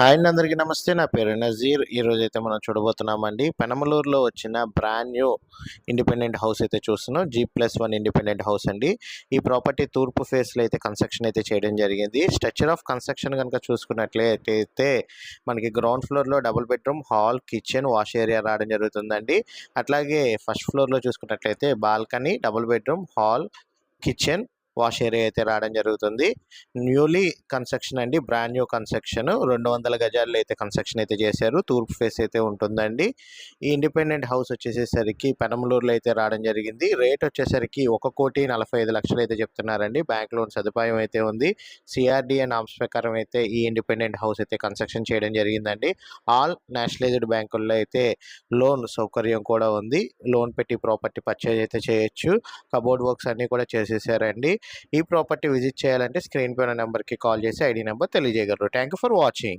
Hi అండి అందరికీ నమస్తే. నా పేరు నజీర్. ఈరోజు అయితే మనం చూడబోతున్నామండి. పెనమలూరులో వచ్చిన బ్రాండ్ న్యూ ఇండిపెండెంట్ హౌస్ అయితే చూస్తున్నాం. G plus one independent house అండి. ఈ ప్రాపర్టీ తూర్పు ఫేస్లో అయితే కన్స్ట్రక్షన్ అయితే చేయడం జరిగింది. స్ట్రక్చర్ ఆఫ్ కన్స్ట్రక్షన్ కనుక చూసుకున్నట్లయితే మనకి గ్రౌండ్ ఫ్లోర్లో double bedroom hall kitchen wash area రావడం జరుగుతుందండి. అట్లాగే ఫస్ట్ ఫ్లోర్లో చూసుకున్నట్లయితే balcony double bedroom hall kitchen wash area అయితే రావడం జరుగుతుంది. న్యూలీ కన్స్ట్రక్షన్ అండి. Brand new construction. రెండు వందల గజాల్లో అయితే కన్స్ట్రక్షన్ అయితే చేశారు. తూర్పు ఫేస్ అయితే ఉంటుందండి. ఈ ఇండిపెండెంట్ హౌస్ వచ్చేసేసరికి పెనమలూరులో అయితే రావడం జరిగింది. రేట్ వచ్చేసరికి ఒక కోటి నలభై ఐదు లక్షలు అయితే చెప్తున్నారండి. బ్యాంక్ లోన్ సదుపాయం అయితే ఉంది. సిఆర్డిఏ నామ్స్ ప్రకారం అయితే ఈ ఇండిపెండెంట్ హౌస్ అయితే కన్స్ట్రక్షన్ చేయడం జరిగిందండి. ఆల్ నేషనలైజ్డ్ బ్యాంకుల్లో అయితే లోన్ సౌకర్యం కూడా ఉంది. లోన్ పెట్టి ప్రాపర్టీ పర్చేజ్ అయితే చేయొచ్చు. కబోర్డ్ వర్క్స్ అన్నీ కూడా చేసేసారండి. ఈ ప్రాపర్టీ విజిట్ చేయాలంటే స్క్రీన్ పైన నెంబర్కి కాల్ చేసి ఐడి నెంబర్ తెలియజేయగలరు. Thank you for watching.